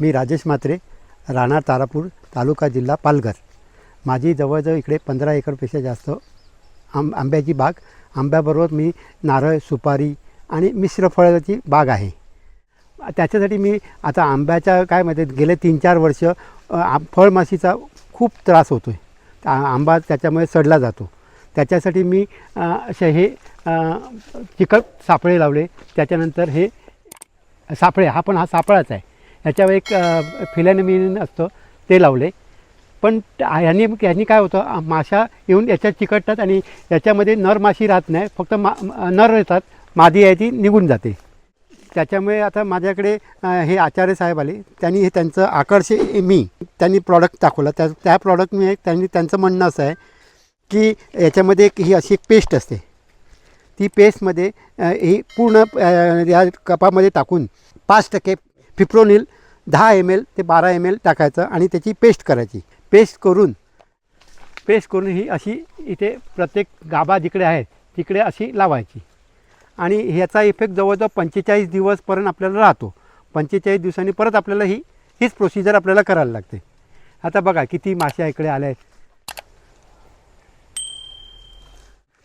मी राजेश म्हात्रे राहणार तारापूर तालुका जिल्हा पालघर. माझी जवळजवळ इकडे पंधरा एकरपेक्षा जास्त आंब आंब्याची बाग. आंब्याबरोबर मी नारळ सुपारी आणि मिश्र फळाची बाग आहे. त्याच्यासाठी मी आता आंब्याच्या काय मध्ये गेले तीन चार वर्ष फळमाशीचा खूप त्रास होतो आहे आंबा त्याच्यामुळे सडला जातो. त्याच्यासाठी मी असे हे चिकट सापळे लावले. त्याच्यानंतर हे सापळे हा पण हा सापळाच आहे. याच्यावर एक फिलॅनमिन असतं ते लावले. पण ह्यांनी ह्यांनी काय होतं माशा येऊन याच्यात चिकटतात आणि याच्यामध्ये नर माशी राहत नाही फक्त मा नर येतात मादी आहे ती निघून जाते. त्याच्यामुळे आता माझ्याकडे हे आचार्य साहेब आले त्यांनी हे त्यांचं आकर्षे मी त्यांनी प्रॉडक्ट दाखवलं. त्या त्या प्रॉडक्टमुळे त्यांनी त्यांचं म्हणणं असं आहे की याच्यामध्ये एक ही अशी एक पेस्ट असते. ती पेस्टमध्ये ही पूर्ण या कपामध्ये टाकून पाच टक्के फिप्रोनिल दहा एम एल ते बारा एम एल टाकायचं आणि त्याची पेस्ट करायची. पेस्ट करून पेस्ट करून ही अशी इथे प्रत्येक गाभा जिकडे आहे तिकडे अशी लावायची. आणि ह्याचा इफेक्ट जवळजवळ पंचेचाळीस दिवसपर्यंत आपल्याला राहतो. पंचेचाळीस दिवसांनी परत आपल्याला ही हीच प्रोसिजर आपल्याला करायला लागते. आता बघा किती मासे इकडे आल्या आहेत.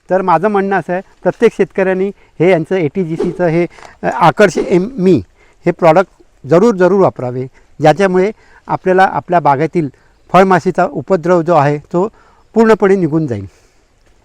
तर माझं म्हणणं असं आहे प्रत्येक शेतकऱ्यांनी हे यांचं ए टी जी सीचं हे आकर्ष एम मी हे प्रॉडक्ट जरूर जरूर वापरावे. ज्याच्यामुळे आपल्याला आपल्या बागेतील फळमाशीचा उपद्रव जो आहे तो पूर्णपणे निघून जाईल.